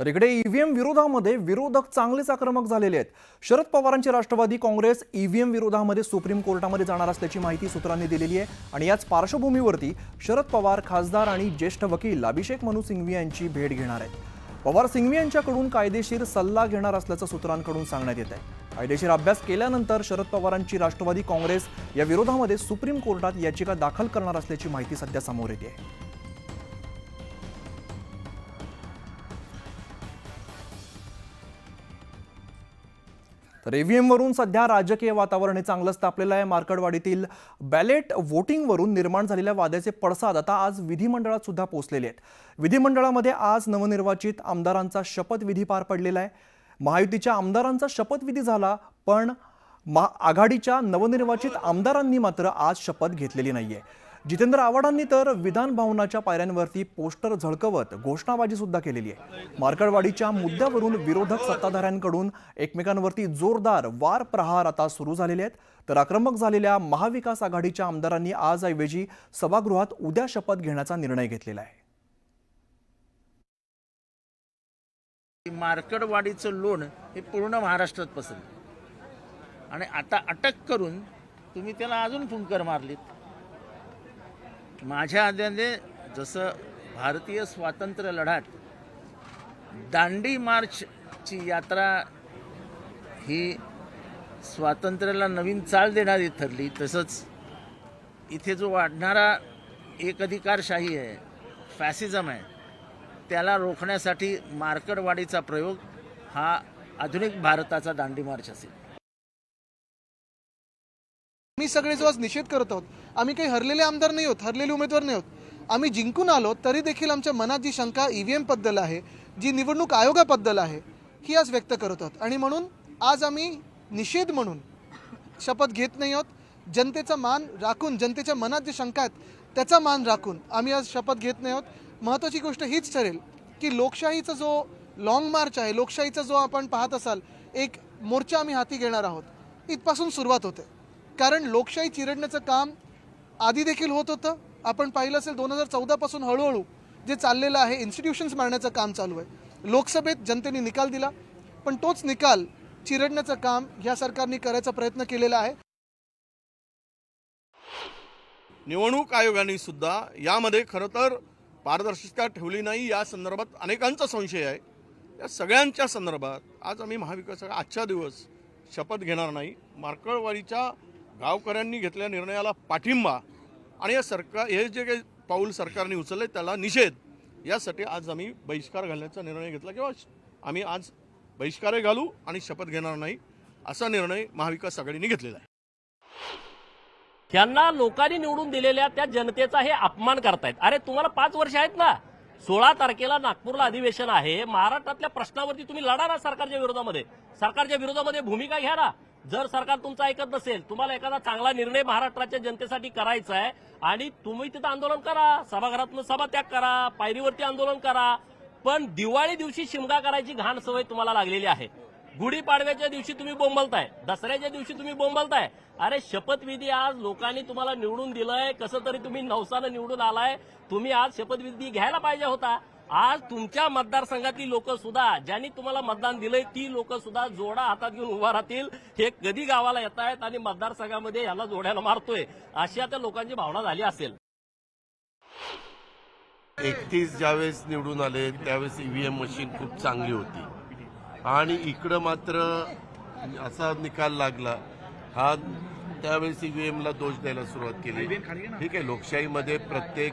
तर इकडे ईव्हीएम विरोधामध्ये विरोधक चांगलेच आक्रमक झालेले आहेत. शरद पवारांची राष्ट्रवादी काँग्रेस ईव्हीएम विरोधामध्ये सुप्रीम कोर्टामध्ये जाणार असल्याची माहिती सूत्रांनी दिलेली आहे. आणि याच पार्श्वभूमीवरती शरद पवार खासदार आणि ज्येष्ठ वकील अभिषेक मनु सिंघवी यांची भेट घेणार आहेत. पवार सिंघवी यांच्याकडून कायदेशीर सल्ला घेणार असल्याचं सूत्रांकडून सांगण्यात येत आहे. कायदेशीर अभ्यास केल्यानंतर शरद पवारांची राष्ट्रवादी काँग्रेस या विरोधामध्ये सुप्रीम कोर्टात याचिका दाखल करणार असल्याची माहिती सध्या समोर येते. तर ईव्हीएमवरून सध्या राजकीय वातावरण हे चांगलंच तापलेलं आहे. मार्कडवाडीतील बॅलेट वोटिंगवरून निर्माण झालेल्या वाद्याचे पडसाद आता आज विधिमंडळात सुद्धा पोहोचलेले आहेत. विधिमंडळामध्ये आज नवनिर्वाचित आमदारांचा शपथविधी पार पडलेला आहे. महायुतीच्या आमदारांचा शपथविधी झाला पण महा आघाडीच्या नवनिर्वाचित आमदारांनी मात्र आज शपथ घेतलेली नाही आहे जितेंद्र आव्हाडांनी तर विधान भवनाच्या पायऱ्यांवरती पोस्टर झळकवत घोषणाबाजी सुद्धा केलेली आहे. मार्कडवाडीच्या मुद्द्यावरून विरोधक सत्ताधाऱ्यांकडून एकमेकांवरती जोरदार वार प्रहार आता सुरू झालेले आहेत. तर आक्रमक झालेल्या महाविकास आघाडीच्या आमदारांनी आज ऐवजी सभागृहात उद्या शपथ घेण्याचा निर्णय घेतलेला आहे. मार्कडवाडीचं लोण हे पूर्ण महाराष्ट्रात पसरलं. आणि आता अटक करून तुम्ही त्याला अजून फुंकर मारलीत. माझ्या आद्याने जसं भारतीय स्वातंत्र्य लढ्यात दांडी मार्चची यात्रा ही स्वातंत्र्याला नवीन चाल देणारी ठरली तसंच इथे जो वाढणारा एक अधिकारशाही आहे फॅसिझम आहे त्याला रोखण्यासाठी मार्कडवाडीचा प्रयोग हा आधुनिक भारताचा दांडी मार्च असेल. मी सगळे जो आज निषेध करत आहोत. आम्ही काही हरलेले आमदार नाही आहोत हरलेले उमेदवार नाही आहोत. आम्ही जिंकून आलो तरी देखील आमच्या मनात जी शंका ई व्ही एमबद्दल आहे जी निवडणूक आयोगाबद्दल आहे ही आज व्यक्त करत आहोत. आणि म्हणून आज आम्ही निषेध म्हणून शपथ घेत नाही आहोत. जनतेचा मान राखून जनतेच्या मनात जे शंका आहेत त्याचा मान राखून आम्ही आज शपथ घेत नाही आहोत. महत्त्वाची गोष्ट हीच ठरेल की लोकशाहीचा जो लाँग मार्च आहे लोकशाहीचा जो आपण पाहत असाल एक मोर्चा आम्ही हाती घेणार आहोत. इथपासून सुरुवात होते. कारण लोकशाही चिरडण्याचं काम आधी देखील होत होतं. आपण पाहिलं असेल दोन हजार चौदापासून हळूहळू जे चाललेलं आहे इन्स्टिट्यूशन्स मारण्याचं काम चालू आहे. लोकसभेत जनतेने निकाल दिला पण तोच निकाल चिरडण्याचं काम ह्या सरकारने करायचा प्रयत्न केलेला आहे. निवडणूक आयोगाने सुद्धा यामध्ये खरं तर पारदर्शकता ठेवली नाही. या संदर्भात अनेकांचा संशय आहे. या सगळ्यांच्या संदर्भात आज आम्ही महाविकास आजचा आजच्या दिवस शपथ घेणार नाही. मार्कळवाडीच्या गावकऱ्यांनी घेतलेल्या निर्णयाला पाठिंबा आणि या सरकार हे जे काही पाऊल सरकारने उचलले त्याला निषेध यासाठी आज आम्ही बहिष्कार घालण्याचा निर्णय घेतला किंवा आम्ही आज बहिष्कारही घालू आणि शपथ घेणार नाही असा निर्णय महाविकास आघाडीने घेतलेला आहे. त्यांना लोकांनी निवडून दिलेल्या त्या जनतेचा हे अपमान करतायत. अरे तुम्हाला पाच वर्ष आहेत ना. सोळा तारखेला नागपूरला अधिवेशन आहे. महाराष्ट्रातल्या प्रश्नावरती तुम्ही लढा ना सरकारच्या विरोधामध्ये. सरकारच्या विरोधामध्ये भूमिका घ्या ना. जर सरकार तुमचं ऐकत नसेल तुम्हाला एखादा चांगला निर्णय महाराष्ट्राच्या जनतेसाठी करायचा आहे आणि तुम्ही तिथं आंदोलन करा सभागृहातून सभात्याग करा पायरीवरती आंदोलन करा पण दिवाळी दिवशी शिमगा करायची घाण सवय तुम्हाला लागलेली आहे. गुढीपाडव्याच्या दिवशी तुम्ही बोंबलताय दसऱ्याच्या दिवशी तुम्ही बोंबलताय. अरे शपथविधी आज लोकांनी तुम्हाला निवडून दिलंय कसं तरी तुम्ही नवसानं निवडून आलाय तुम्ही आज शपथविधी घ्यायला पाहिजे होता. आज तुमच्या मतदारसंघातली लोक सुद्धा ज्यांनी तुम्हाला मतदान दिलंय ती लोक सुद्धा जोडा हातात घेऊन उभा राहतील. हे कधी गावाला येत आहेत आणि मतदारसंघामध्ये याला जोड्याला मारतोय अशी आता लोकांची भावना झाली असेल. एकतीस ज्यावेळेस निवडून आले त्यावेळेस ईव्हीएम मशीन खूप चांगली होती. आणि इकडं मात्र असा निकाल लागला. हा त्यावेळेस ईव्हीएमला दोष द्यायला सुरुवात केली. ठीक आहे लोकशाहीमध्ये प्रत्येक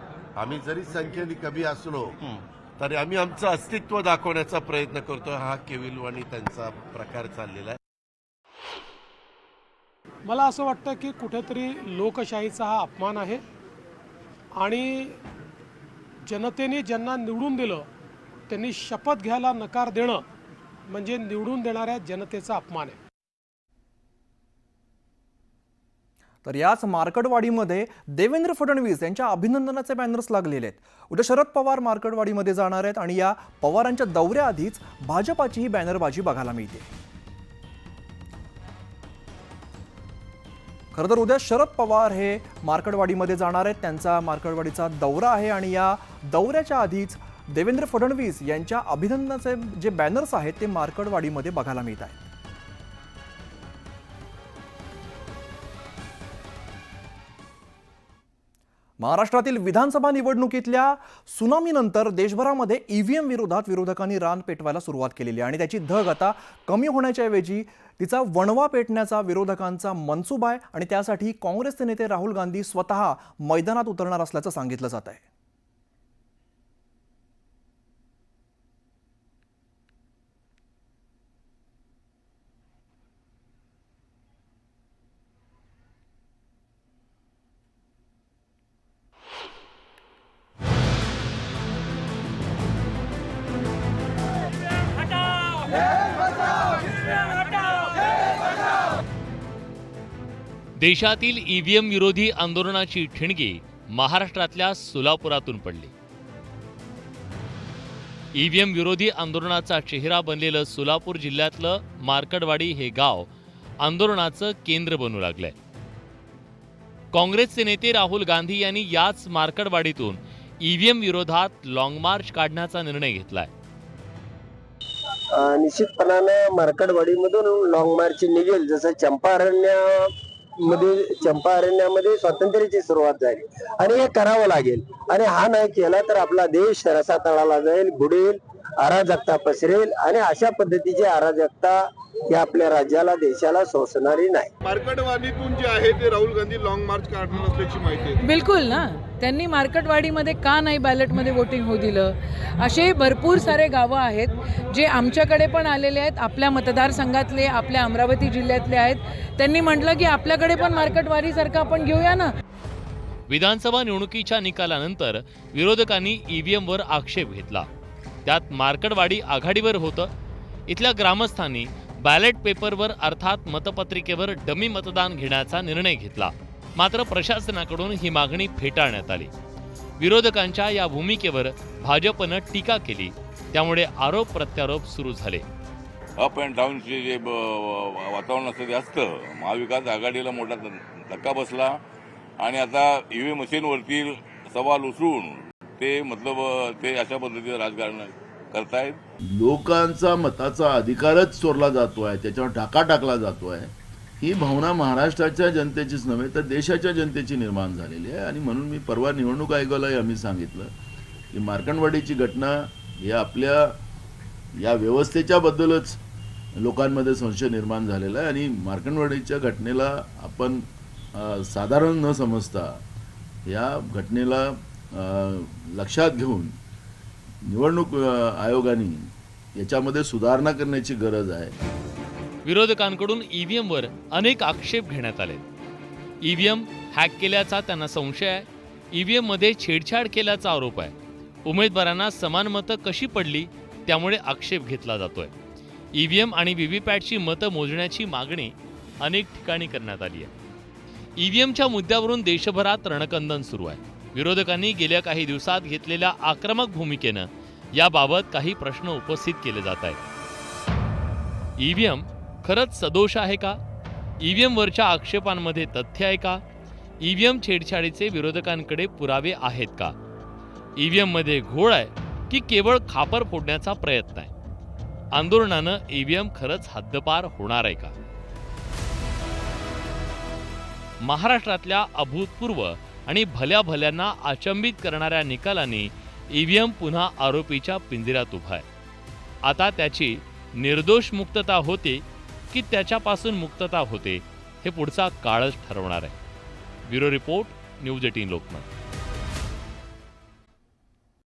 आम्ही जरी संख्येने कमी असलो तरी आम्ही आमचं अस्तित्व दाखवण्याचा प्रयत्न करतोय. हा केविलवाणी त्यांचा प्रकार चाललेला आहे. मला असं वाटतं की कुठेतरी लोकशाहीचा हा अपमान आहे. आणि जनतेने ज्यांना निवडून दिलं त्यांनी शपथ घ्यायला नकार देणं म्हणजे निवडून देणाऱ्या जनतेचा अपमान आहे. तर याच मार्कडवाडीमध्ये देवेंद्र फडणवीस यांच्या अभिनंदनाचे बॅनर्स लागलेले आहेत. उद्या शरद पवार मार्कडवाडीमध्ये जाणार आहेत आणि या पवारांच्या दौऱ्याआधीच भाजपाची ही बॅनरबाजी बघायला मिळते. खरं तर उद्या शरद पवार हे मार्कडवाडीमध्ये जाणार आहेत. त्यांचा मार्कडवाडीचा दौरा आहे आणि या दौऱ्याच्या आधीच देवेंद्र फडणवीस यांच्या अभिनंदनाचे जे बॅनर्स आहेत ते मार्कडवाडीमध्ये बघायला मिळत आहेत. महाराष्ट्रातील विधानसभा निवडणुकीतल्या सुनामीनंतर देशभरामध्ये ईव्हीएम विरोधात विरोधकांनी रान पेटवायला सुरुवात केलेली आहे. आणि त्याची धग आता कमी होण्याच्या ऐवजी तिचा वणवा पेटण्याचा विरोधकांचा मनसुबा आहे आणि त्यासाठी काँग्रेसचे नेते राहुल गांधी स्वतः मैदानात उतरणार असल्याचं सांगितलं जात आहे. देशातील ईव्हीएम विरोधी आंदोलनाची ठिणगी महाराष्ट्रातल्या सोलापुरातून पडली. ईव्हीएम विरोधी आंदोलनाचा चेहरा बनलेलं सोलापूर जिल्ह्यातलं मार्कडवाडी हे गाव आंदोलनाचं केंद्र बनू लागलंय. काँग्रेसचे नेते राहुल गांधी यांनी याच मार्कडवाडीतून ईव्हीएम विरोधात लाँग मार्च काढण्याचा निर्णय घेतलाय. निश्चितपणानं मार्कडवाडीमधून लॉंग मार्च निघेल जसं चंपारण्यामध्ये चंपारण्यामध्ये स्वातंत्र्याची सुरुवात झाली. आणि हे करावं लागेल. आणि हा नाही केला तर आपला देश रसातळाला जाईल बुडेल अराजकता पसरेल आणि अशा पद्धतीची अराजकता ही आपल्या राज्याला देशाला सोसणारी नाही. मार्कडवाडीतून जे आहे ते राहुल गांधी लॉंग मार्च काढणार असल्याची माहिती आहे. बिलकुल ना. त्यांनी मार्केटवाडीमध्ये का नाही बॅलेटमध्ये वोटिंग होऊ दिलं? असे भरपूर सारे गावं आहेत जे आमच्याकडे पण आलेले आहेत आपल्या मतदारसंघातले आपल्या अमरावती जिल्ह्यातले आहेत. त्यांनी म्हटलं की आपल्याकडे पण मार्केटवाडीसारखं आपण घेऊया ना? विधानसभा निवडणुकीच्या निकालानंतर विरोधकांनी ईव्हीएमवर आक्षेप घेतला. त्यात मार्कटवाडी आघाडीवर होतं. इथल्या ग्रामस्थांनी बॅलेट पेपरवर अर्थात मतपत्रिकेवर डमी मतदान घेण्याचा निर्णय घेतला. मात्र प्रशासनाकडून ही मागणी फेटाळण्यात आली. विरोधकांच्या या भूमिकेवर भाजपनं टीका केली. त्यामुळे आरोप प्रत्यारोप सुरू झाले. अप अँड डाऊनचे जे ब- वातावरण असतं ते असतं. महाविकास आघाडीला मोठा धक्का बसला. आणि आता ईव्हीएम मशीनवरती सवाल उचलून ते मतलब ते अशा पद्धतीचं राजकारण करतायत. लोकांचा मताचा अधिकारच चोरला जातो आहे त्याच्यावर टाका टाकला जातो आहे ही भावना महाराष्ट्राच्या जनतेचीच नव्हे तर देशाच्या जनतेची निर्माण झालेली आहे. आणि म्हणून मी परवा निवडणूक आयोगालाही आम्ही सांगितलं की मार्कंडवाडीची घटना ही आपल्या या व्यवस्थेच्या बद्दलच लोकांमध्ये संशय निर्माण झालेला आहे. आणि मार्कंडवाडीच्या घटनेला आपण साधारण न समजता या घटनेला लक्षात घेऊन निवडणूक आयोगाने याच्यामध्ये सुधारणा करण्याची गरज आहे. विरोधकांकडून ईव्हीएमवर अनेक आक्षेप घेण्यात आले. ईव्हीएम हॅक केल्याचा त्यांना संशय आहे. ईव्हीएममध्ये छेडछाड केल्याचा आरोप आहे. उमेदवारांना समान मतं कशी पडली त्यामुळे आक्षेप घेतला जातोय. ईव्हीएम आणि व्हीव्हीपॅटची मतं मोजण्याची मागणी अनेक ठिकाणी करण्यात आली आहे. ईव्हीएमच्या मुद्द्यावरून देशभरात रणकंदन सुरू आहे. विरोधकांनी गेल्या काही दिवसात घेतलेल्या आक्रमक भूमिकेनं याबाबत काही प्रश्न उपस्थित केले जात आहेत. ईव्हीएम खरंच सदोष आहे का? ई व्ही एमवरच्या आक्षेपांमध्ये तथ्य आहे का? ई व्ही एम छेडछाडीचे विरोधकांकडे पुरावे आहेत का? ई व्ही एममध्ये घोळ आहे की केवळ खापर फोडण्याचा प्रयत्न आहे? आंदोलनानं ई व्ही एम खरंच हद्दपार होणार आहे का? महाराष्ट्रातल्या अभूतपूर्व आणि भल्या भल्यांना अचंबित करणाऱ्या निकालांनी ईव्हीएम पुन्हा आरोपीच्या पिंजऱ्यात उभा आहे. आता त्याची निर्दोष मुक्तता होते की त्याच्यापासून मुक्तता होते हे पुढचा काळच ठरवणार आहे. Bureau report news eighteen Lokmat.